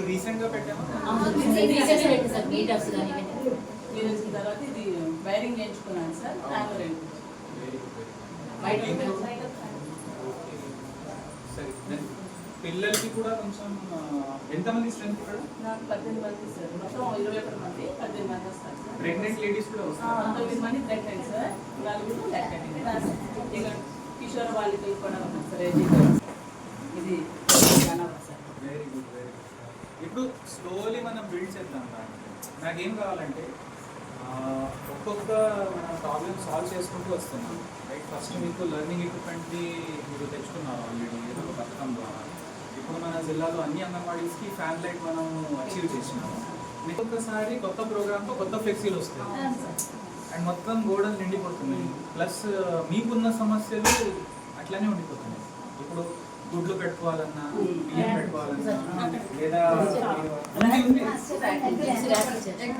ఇప్పుడు రీసెంట్గా పెట్టాము సార్ కానీ. మీరు వచ్చిన తర్వాత ఇది వైరింగ్ సార్ పిల్లలకి కూడా కొంచెం ఎంతమంది స్ట్రెంత్ ఇక్కడ? నాకు పద్దెనిమిది మంది సార్. మొత్తం ఇరవై ఒకటి మంది పద్దెనిమిది మంది వస్తారు సార్. ప్రెగ్నెంట్ లేడీస్ కూడా వస్తారు? తొమ్మిది మంది ప్రెగ్నెంట్ సార్. నలుగురు ఇక కిషోర బాలికలు కూడా ఉన్నారు సార్ ఏజీ. ఇది జనాభా sir very good very good ఇప్పుడు స్లోలీ మనం బిల్డ్ చేద్దాం దాన్ని నాకేం కావాలంటే ఒక్కొక్క మన ప్రాబ్లమ్ సాల్వ్ చేసుకుంటూ వస్తున్నాం. రైట్ ఫస్ట్ మీకు లెర్నింగ్ ఎక్విప్మెంట్ని మీరు తెచ్చుకున్నారు ఆల్రెడీ ఏదో ఒక పథకం ద్వారా. ఇప్పుడు మన జిల్లాలో అన్ని అంగన్వాడీస్కి ఫ్యాన్ లైట్ మనం అచీవ్ చేసినాము మీకు ఒక్కసారి కొత్త ప్రోగ్రామ్తో కొత్త ఫ్లెక్సీలు వస్తాయి. అండ్ మొత్తం గోడలు నిండిపోతున్నాయి. ప్లస్ మీకున్న సమస్యలు అట్లనే ఉండిపోతున్నాయి. ఇప్పుడు గుడ్లు పెట్టుకోవాలన్నా బియ్యం పెట్టుకోవాలన్నా లేదా.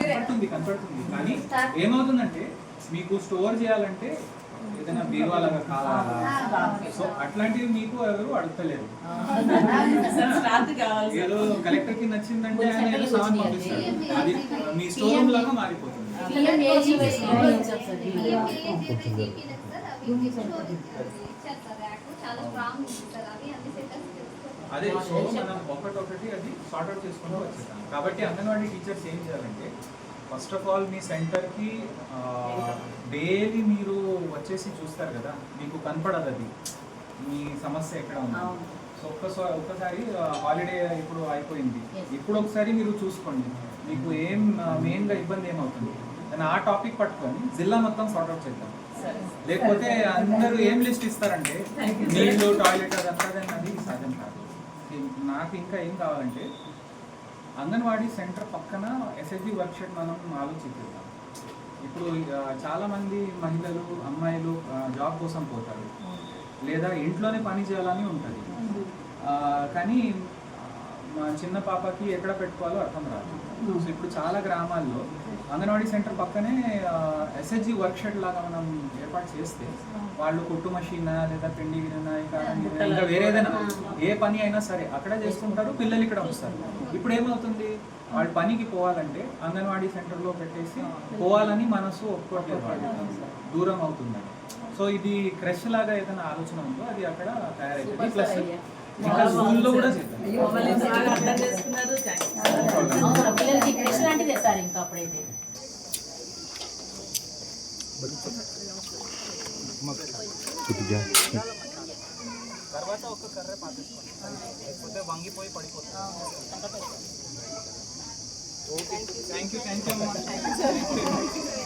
కనపడుతుంది కనపడుతుంది కానీ ఏమవుతుందంటే మీకు స్టోర్ చేయాలంటే ఏదైనా బీరువాలాగా కావాలా సో అట్లాంటివి మీకు ఎవరు అడుగుతలేరు ఏదో కలెక్టర్కి నచ్చిందంటే ఆయన ఏదో సామాన్ పంపిస్తారు అది మీ స్టోర్ రూమ్ లాగా మారిపోతుంది చాలా స్ట్రాంగ్ ఉంది సార్ అది అన్ని సెటర్స్ అదే సో మనం ఒకటొకటి అది సార్ట్ అవుట్ చేసుకుంటూ వచ్చేసాం కాబట్టి అంగన్వాడీ టీచర్స్ ఏం చేయాలంటే ఫస్ట్ ఆఫ్ ఆల్ మీ సెంటర్కి డైలీ మీరు వచ్చేసి చూస్తారు కదా మీకు కనపడదు అది. మీ సమస్య ఎక్కడ ఉంది. సో ఒక్కసారి ఒక్కసారి హాలిడే ఇప్పుడు అయిపోయింది. ఇప్పుడు ఒకసారి మీరు చూసుకోండి. మీకు ఏం మెయిన్గా ఇబ్బంది ఏమవుతుంది? దాన్ని ఆ టాపిక్ పట్టుకొని జిల్లా మొత్తం సార్ట్ అవుట్ చేద్దాం. లేకపోతే అందరూ ఏం లిస్ట్ ఇస్తారంటే నీళ్ళు టాయిలెట్ అదంతా అది సాధ్యం కాదు. నాకు ఇంకా ఏం కావాలంటే అంగన్వాడీ సెంటర్ పక్కన ఎస్ఎస్జి వర్క్షాప్ మనం ఆలోచిద్దాం ఇప్పుడు ఆ, చాలా మంది మహిళలు అమ్మాయిలు జాబ్ కోసం పోతారు. లేదా ఇంట్లోనే పని చేయాలని ఉంటుంది. ఆ, కానీ మా చిన్న పాపకి ఎక్కడ పెట్టుకోవాలో అర్థం రాదు. సో ఇప్పుడు చాలా గ్రామాల్లో అంగన్వాడీ సెంటర్ పక్కనే ఎస్హెచ్జి వర్క్షాప్ లాగా మనం ఏర్పాటు చేస్తే వాళ్ళు కుట్టు మషీన్ లేదా పిండి గిన్నె ఇంకా ఇంకా వేరే ఏదైనా ఏ పని అయినా సరే అక్కడ చేస్తుంటారు పిల్లలు ఇక్కడ వస్తారు. ఇప్పుడు ఏమవుతుంది? వాళ్ళు పనికి పోవాలంటే అంగన్వాడీ సెంటర్లో పెట్టేసి పోవాలని మనసు ఒప్పుకోవట్లేదు వాళ్ళు. దూరం అవుతుందని. సో ఇది క్రష్ లాగా ఏదైనా ఆలోచన ఉందో అది అక్కడ తయారైతుంది ప్లస్ పిల్లలకి లాంటిది సార్ ఇంకా అప్పుడైతే తర్వాత ఒక కర్ర పాతిస్తాం లేకపోతే వంగిపోయి పడిపోతుంది okay thank you thank you